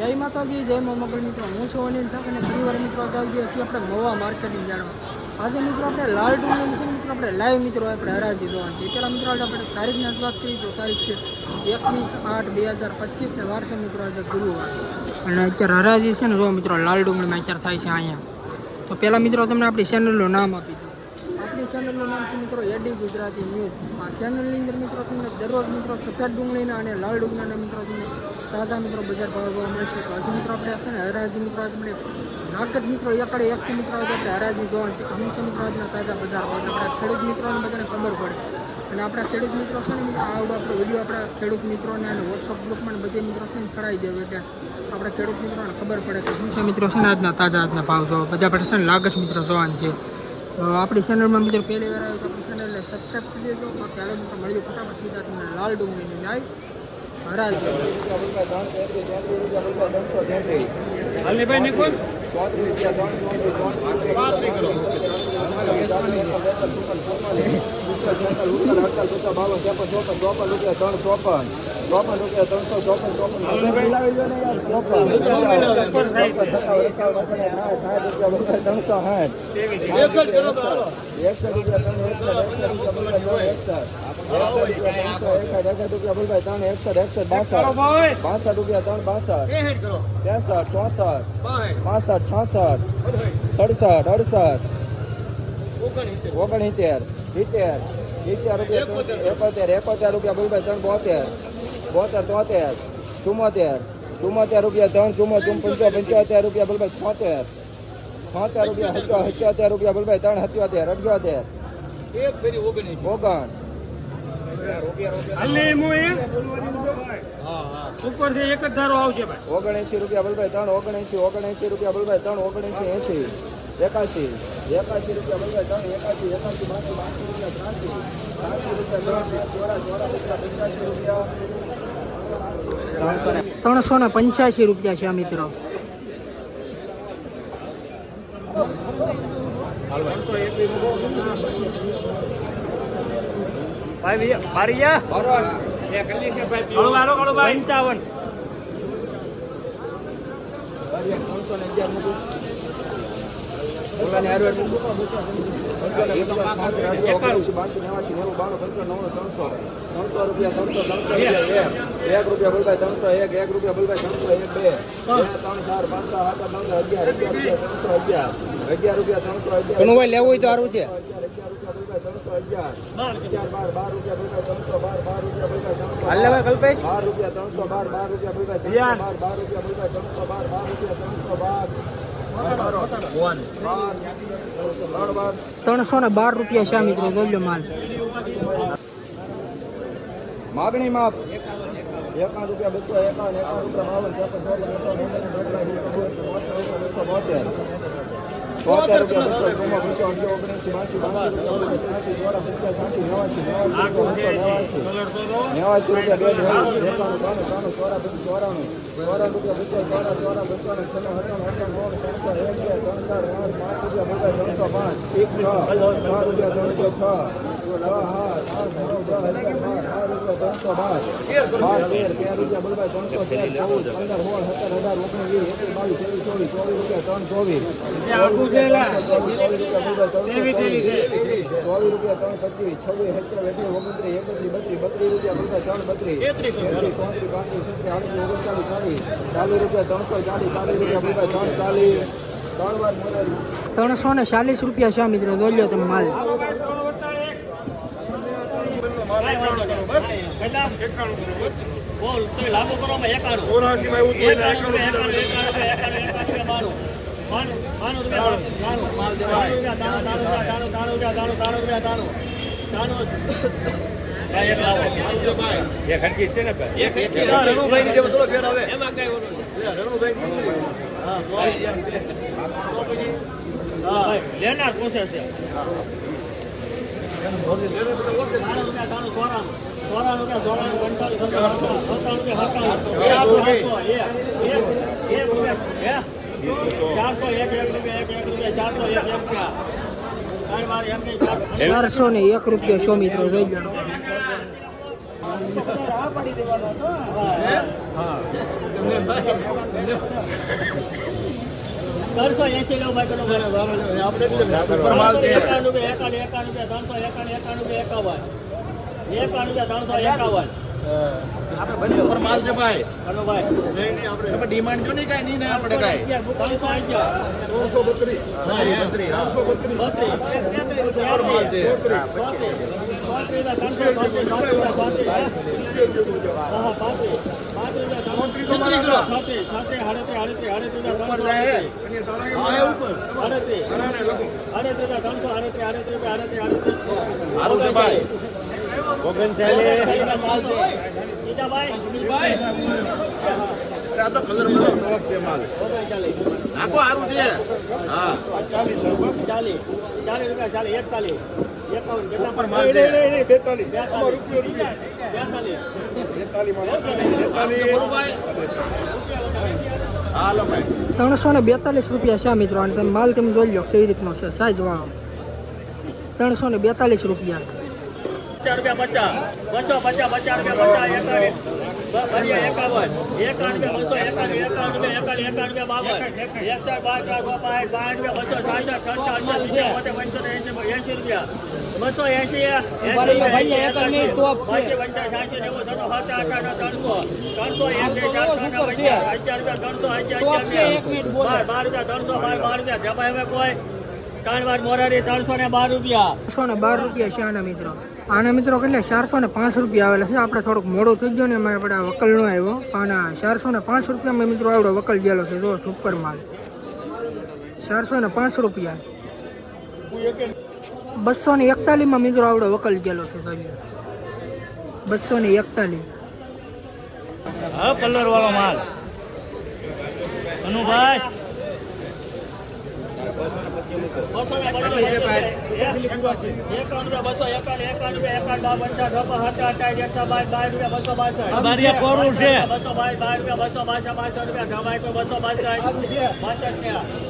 જય માતાજી, જય મા મંગળ મિત્રો. હું છું અનિલ શાહ અને પરિવાર મિત્રો આવી ગયા આપણે મવા માર્કેટિંગ જાણવા આજે મિત્રો આપણે લાલ ડુંગળી છે મિત્રો, આપણે લાઈવ મિત્રો આપણે હરાજી જોવાનું છે. પહેલાં મિત્રો આજે આપણે તારીખની જ વાત કરીએ તો તારીખ છે એકવીસ આઠ બે હજાર પચીસ ને વાર છે મિત્રો આજે ગુરુવાર. અને અત્યારે હરાજી છે ને જો મિત્રો, લાલ ડુંગળીમાં અત્યારે થાય છે અહીંયા. તો પહેલાં મિત્રો તમને આપણી ચેનલનું નામ આપી દઉં. ચેનલનું નામ છે મિત્રો એડી ગુજરાતી ન્યૂઝ. આ ચેનલની અંદર મિત્રો તમને દરરોજ મિત્રો સફેદ ડુંગળીના અને લાલ ડુંગળીના મિત્રો તમને તાજા મિત્રો બજાર ભાવ જોવા મળશે તો હજી મિત્રો આપણે છે ને હરાજી મિત્રો આજે આપણે નાગત મિત્રો એકડે એકથી મિત્રો આજે આપણે હરાજી જોવાનું છે. હું છે મિત્રો આજના તાજા બજાર ભાવ. આપણા ખેડૂત મિત્રોને બધાને ખબર પડે. અને આપણા ખેડૂત મિત્રો છે ને આ આપણો વીડિયો આપણા ખેડૂત મિત્રોને અને વોટ્સઅપ ગ્રુપમાં બધે મિત્રો છે ને ચડાવી દેવું એટલે આપણા ખેડૂત મિત્રોને ખબર પડે કે શું છે મિત્રો છે ને આજના તાજા આજના ભાવ જોવા. બધા આપણે છે ને લાગત મિત્રો જોવાનું છે. આપણી ચેનલમાં મિત્રો પહેલી વાર આવ્યું તો આપણી ચેનલને સબસ્ક્રાઈબ કરી દેજો. બાકી હાલો મિત્રો મળ્યું ફટાફટ સીધા તમને લાલ ડુંગળીની ત્રણ હરાજ ભાઈ નિકુંજ ત્રણસો ભાઈ બાસઠ રૂપિયા ત્રણ બાસઠ એ હેડ કરો ત્રેસઠ ચોસઠ ભાઈ પાસઠ છાસઠ સડસઠ અડસઠ ઓગણીસ ઓગણસિત્તેર સિત્તેર સિત્તેર રૂપિયા એકોતેર એકોતેર રૂપિયા બોલભાઈ ત્રણ બોતેર બોતેર તોતેર ચુમ્મોતેર ચુમ્મોતેર રૂપિયા ત્રણ ચુમ્મો ચુમ પંચો પંચોતેર રૂપિયા બોલભાઈ છોતેર છોતેર રૂપિયા હચો હચોતેર રૂપિયા બોલભાઈ ત્રણ હચોતેર અઠ્યોતેર એક ફેરી ઓગણીસ. ઓગણ. હાલે એમ હોય હા હા. ઉપરથી એક જ ધારો આવશે ભાઈ. ઓગણએંસી રૂપિયા બોલભાઈ ત્રણ ઓગણએંસી ઓગણએંસી રૂપિયા બોલભાઈ ત્રણ ઓગણએંસી એંસી એકાશી એકાશી રૂપિયા બોલભાઈ ત્રણ એકાશી એકાશી બાસી બાસી રૂપિયા ત્રાસી ત્રાસી રૂપિયા ત્રણ ચોરા ચોરા રૂપિયા પંચ્યાસી રૂપિયા ત્રણસો ને પંચ્યાસી રૂપિયા છે મિત્રો. પંચાવન મૂકું ઓલાની હારવેર મૂકું બાસી નેવાસી નેવું બાણું પંચાણું નવ્વાણું ત્રણસો ત્રણસો રૂપિયા ત્રણસો ત્રણસો એક રૂપિયા બોલભાઈ ત્રણસો એક એક રૂપિયા બોલભાઈ ત્રણસો એક બે ત્રણ ચાર પાંચ સાત આઠ નવ અગિયાર અગિયાર રૂપિયા ત્રણસો અગિયાર અગિયાર રૂપિયા ત્રણસો અગિયાર લેવું હોય તો સારું છે. અગિયાર અગિયાર રૂપિયા બોલભાઈ ત્રણસો અગિયાર અગિયાર બાર બાર રૂપિયા બોલભાઈ ત્રણસો બાર બાર રૂપિયા બોલભાઈ ત્રણસો હાલ કલ્પેશ બાર રૂપિયા ત્રણસો બાર બાર રૂપિયા ત્રણસો બાર બાર રૂપિયા ત્રણસો બાર બાર રૂપિયા ત્રણસો બાર. ત્રણસો ને બાર રૂપિયા છે મિત્રો, જોઈ માલ. માગણી માપ. એકાવન રૂપિયા બસો એકાવન એકાવન રૂપિયા બાવન ચોપન બસો બોતેર. અઠાણું ત્રણસો બાવીસ ચોવીસ ચોવીસ રૂપિયા ત્રણ. ચોવીસ. રૂપિયા ત્રણ પચીસ છવ્વીસ સત્યાવીસ અઠ્યાવીસ ઓગણત્રીસ એકત્રીસ બત્રીસ બત્રીસ રૂપિયા બોલભાઈ ત્રણ બત્રીસ. તેત્રીસ ચોત્રીસ પાંત્રીસ આડત્રીસ ઓગણચાલીસ ચાલીસ ચાલીસ રૂપિયા ત્રણસો ચાલીસ ચાલીસ રૂપિયા બોલભાઈ ત્રણ ચાલીસ ત્રણ વાર ત્રણસો ને ચાલીસ રૂપિયા છે મિત્રો લો તમે માલ બોલ તો લાગુ કરો એકાણું એકાણું એકાણું એકાણું એકાણું એકાણું એકાણું એકાણું બાણું એક એક રણુભાઈ ની જે થોડો ફેર આવે. એમાં કઈ લેનાર પૂછે છે ચારસો એક એક રૂપિયા એક એક રૂપિયા ચારસો એક એક રૂપિયા કાંઈ વાર એમ નહીં, ચારસો. ચારસો ને એક રૂપિયો છો. મિત્રો જોઈ લો ત્રણસો એસી લો ભાઈ કરો ઉપર એકાવન રૂપિયા ત્રણસો એકાવન. ત્રણસો એકાવન ઉપર માલ છે ભાઈ કનો ભાઈ તમે ડિમાન્ડ જો નહીં નહીં આપણે કાંઈ ત્રણસો અગિયાર બત્રીસ, હા. માલ નાખો સારું છે હા ચાલીસ ચાલીસ રૂપિયા ચાલીસ એકતાલીસ ત્રણસો ને બેતાલીસ રૂપિયા છે મિત્રો, અને તમે માલ તમે જોઈ લો, કેવી રીતનો છે? સાઈઝ વાળો. ત્રણસો ને બેતાલીસ રૂપિયા. પચાસ રૂપિયા પચાસ બસો પચાસ પચાસ રૂપિયા પચાસ એકાવન એકાવન એકાવન બસો એકાવન એકાવન રૂપિયા એકાવન એકાવન રૂપિયા બાવન એકસો બાર ચારસો પાંચ બાર રૂપિયા બસો સાઠ સડસઠ અડસઠ રૂપિયા પંચોતેર એંસી એંસી રૂપિયા બસો એંસી ત્રણસો ત્રણસો ત્રણસો બાર બાર રૂપિયા ત્રણસો બાર બાર રૂપિયા હવે કોઈ મોરારી ત્રણસો ને બાર રૂપિયા. ને બાર રૂપિયા છે આના મિત્રો. આના મિત્રો કેટલા? ચારસો ને પાંચ રૂપિયા આવેલા છે. આપણે થોડુંક મોડું થઈ ગયું ને અમારે પડે વકલ નો આવ્યો. આના ચારસો ને પાંચ રૂપિયામાં મિત્રો આવડો વકલ ગયેલો છે. જો સુપર માલ. ચારસો ને પાંચ રૂપિયા. બસો ને એકતાલીસમાં મિત્રો આવડો વકલ ગયેલો છે બસો ને એકતાલીસ. હા કલર વાળો માલ. અનુભાઈ. બસો પાંસઠ રૂપિયા છે ત્રણસો એક એક રૂપિયા, બસો એક રૂપિયા ત્રણસો એક બે બે રૂપિયા બે બે રૂપિયા ત્રણસો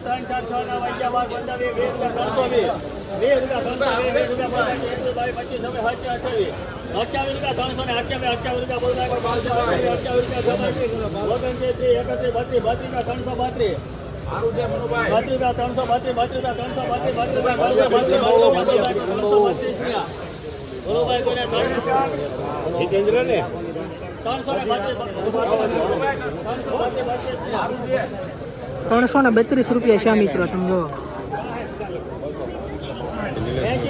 ત્રણ ચાર છ નવ અગિયાર બાર પંદર વીસ બે રૂપિયા, ત્રણસો વીસ બે રૂપિયા ત્રણસો રૂપિયા પચાસ એકવીસ બાવીસ પચીસ છવ્વીસ સત્યાવીસ અઠ્યાવીસ અઠ્યાવીસ રૂપિયા ત્રણસો ને અઠ્યાવીસ રૂપિયા છે મનુભાઈ ત્રણસો ને ત્રણસો ને બત્રીસ ત્રણસો બત્રીસ બત્રીસ ત્રણસો ને બત્રીસ રૂપિયા છે મિત્રો તમે જો એંશી એંશી રૂપિયા એકાશી એકાવન પંચાસી સાતસી હત્યા સત્યાસી રૂપિયા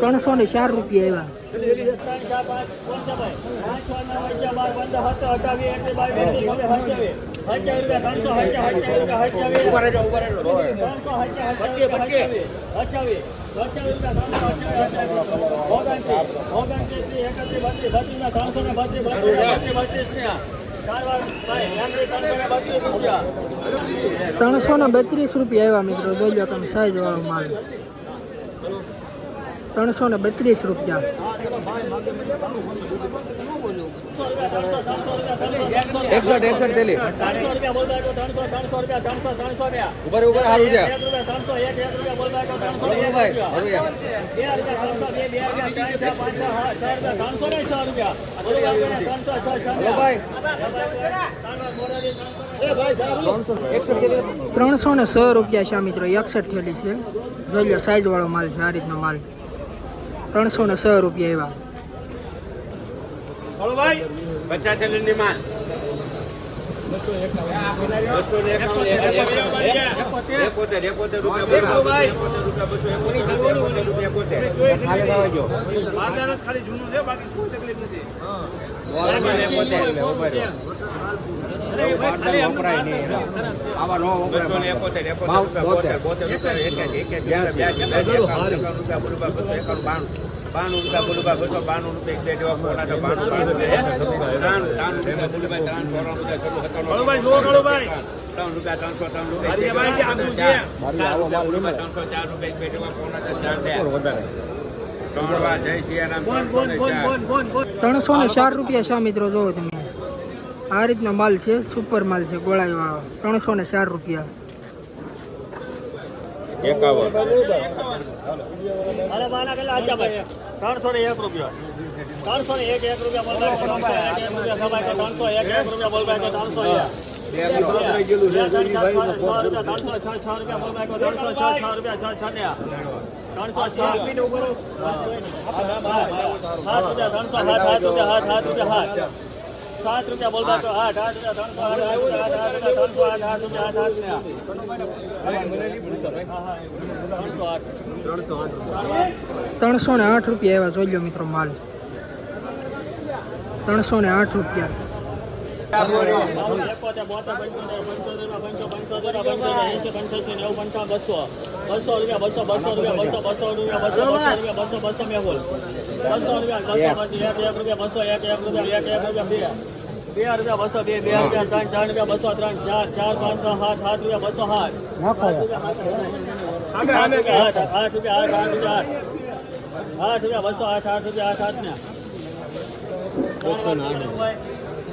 ત્રણસો ને ચાર રૂપિયા એવા. ત્રણસો ને બત્રીસ રૂપિયા આવ્યા મિત્રો. જોઈ તમે સાઈઝ વાળો માલ. ત્રણસો ને બત્રીસ રૂપિયા. એકસઠ એકસઠ તેલી. ઉપર ઉપર સારું છે. ત્રણસો ને સો રૂપિયા છે મિત્રો એકસઠ થેલી છે. જોઈ લો સાઈઝ વાળો માલ છે આ રીતનો માલ. ત્રણસો ને સો રૂપિયા એવા. રૂપિયા બસો એકાવન, બાણું. બાણું રૂપિયા, બોલું બસો બાણું રૂપિયા, પ્લેટ એવા પોણા તો બાણું, બાણું ત્રાણું, ત્રાણું રૂપિયા, બોલું ત્રાણું, ચોરાણું રૂપિયા, છન્નું, ત્રણ રૂપિયા, ત્રણસો, ત્રણ રૂપિયા, ચાર, રૂપિયા, બોલું બા, ત્રણસો ચાર રૂપિયા, તો ચાર બે. ને ચાર. ત્રણસો ને ચાર રૂપિયા શા મિત્રો જોવો તમે. આ રીતનો માલ છે સુપર માલ છે ગોળાઈ વાળો. ત્રણસો ને ચાર રૂપિયા. એકાવન. ત્રણસો ને એક રૂપિયા. ત્રણસો ને એક એક રૂપિયા ત્રણસો એક રૂપિયા કે ત્રણસો એક છ રૂપિયા સાત રૂપિયા બોલતા તો આઠ આઠ રૂપિયા, ત્રણસો આઠ આઠ રૂપિયા ત્રણસો આઠ આઠ ત્રણસો આઠ ત્રણસો ને આઠ રૂપિયા એવા જોઈ લો મિત્રો માલ. ત્રણસો ને આઠ રૂપિયા. બસો. રૂપિયા, બસો, બસો રૂપિયા, બસો, બસો રૂપિયા, બસો, રૂપિયા, બસો, બસો મેહુલ. બસો રૂપિયા, બસો, બસો, એક, એક રૂપિયા, બસો, એક, રૂપિયા, એક, એક રૂપિયા, બે. બે રૂપિયા, બસો, બે, બે રૂપિયા, ત્રણ, ચાર રૂપિયા, બસો, ત્રણ, ચાર, ચાર, પાંચસો, સાત, સાત રૂપિયા, બસો, સાત. સાત રૂપિયા, આઠ, આઠ રૂપિયા, આઠ, આઠ રૂપિયા, આઠ. આઠ રૂપિયા, બસો, આઠ, આઠ રૂપિયા, આઠ, આઠ ને.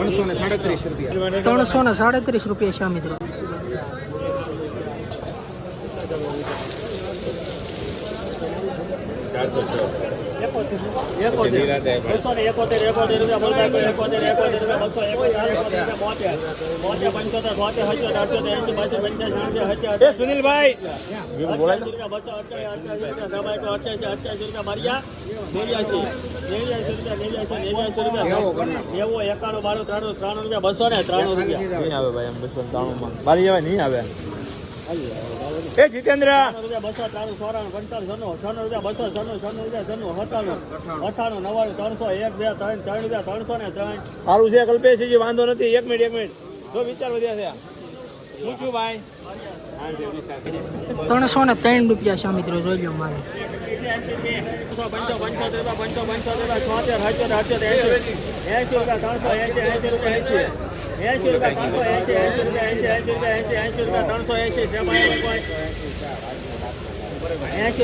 ત્રણસો સાતસો, સાડત્રીસ રૂપિયા, ત્રણસો ને સાડત્રીસ રૂપિયા છે મિત્રો ચારસો છ. બસો ને એકોતેર, એકોતેર રૂપિયા રૂપિયા, બસો ત્રાણું, રૂપિયા, ને ત્રાણું રૂપિયા. નહીં આવે ભાઈ એમ બસો ત્રાણું બારી જવાય નહીં આવે એ જીતેન્દ્ર. રૂપિયા, બસો, ત્રાણું, ચોરાણું, પંચાણું, છન્નું, છન્નું રૂપિયા, બસો, છન્નું, છન્નું રૂપિયા, છન્નું, સત્તાણું, અઠ્ઠાણું, નવ્વાણું, ત્રણસો, એક, બે, ત્રણ, ત્રણ રૂપિયા, ત્રણસો ને ત્રણ. સારું છે કલ્પેશજી વાંધો નથી. એક મિનિટ એક મિનિટ. જો વિચાર વધ્યા છે. પૂછ્યું ભાઈ? ત્રણસો ને ત્રણ રૂપિયા છે મિત્રો જોઈ લો માલ પંચોતેર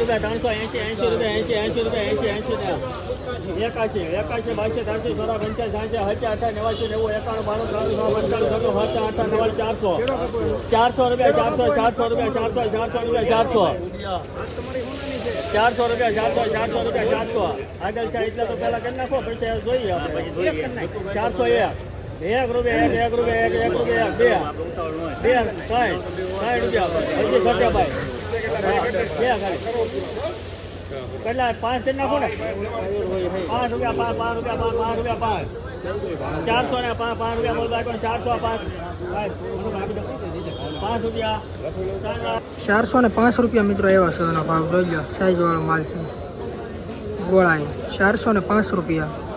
રૂપિયા, ત્રણસો, એસી એંશી રૂપિયા, એસી એસી રૂપિયા, એસી એંશી રૂપિયા, એકાશી એકાશી બાસી ત્રણસી સોળા પંચાસ સાંસી હજાર અઠા નેવાસી નેવું એકાણું બાણું ત્રણસો પંચાણું છન્નું હજાર અઠા નવ ચારસો ચારસો રૂપિયા ચારસો ચારસો રૂપિયા ચારસો ચારસો રૂપિયા ચારસો. ચારસો રૂપિયા ચારસો ચારસો રૂપિયા ચારસો. આગળ છે એટલે તો પેલા કરી નાખો પૈસા જોઈએ આપણે. ચારસો એક. એક રૂપિયા એક એક રૂપિયા એક એક રૂપિયા એક બે. બે ત્રણ ત્રણ રૂપિયા હજી બે ખાલી. કેટલા પાંચ કરી નાખો ને. પાંચ રૂપિયા પાંચ પાંચ રૂપિયા પાંચ પાંચ રૂપિયા પાંચ. ચારસો ને પાંચ પાંચ રૂપિયા બોલતા ચારસો પાંચ. ત્રણ લાખ. ચારસો ને પાંચ રૂપિયા મિત્રો એવા છે એનો ભાવ. જોઈ લો સાઈઝ વાળો માલ છે. ગોળાઈ ચારસો ને પાંચ રૂપિયા.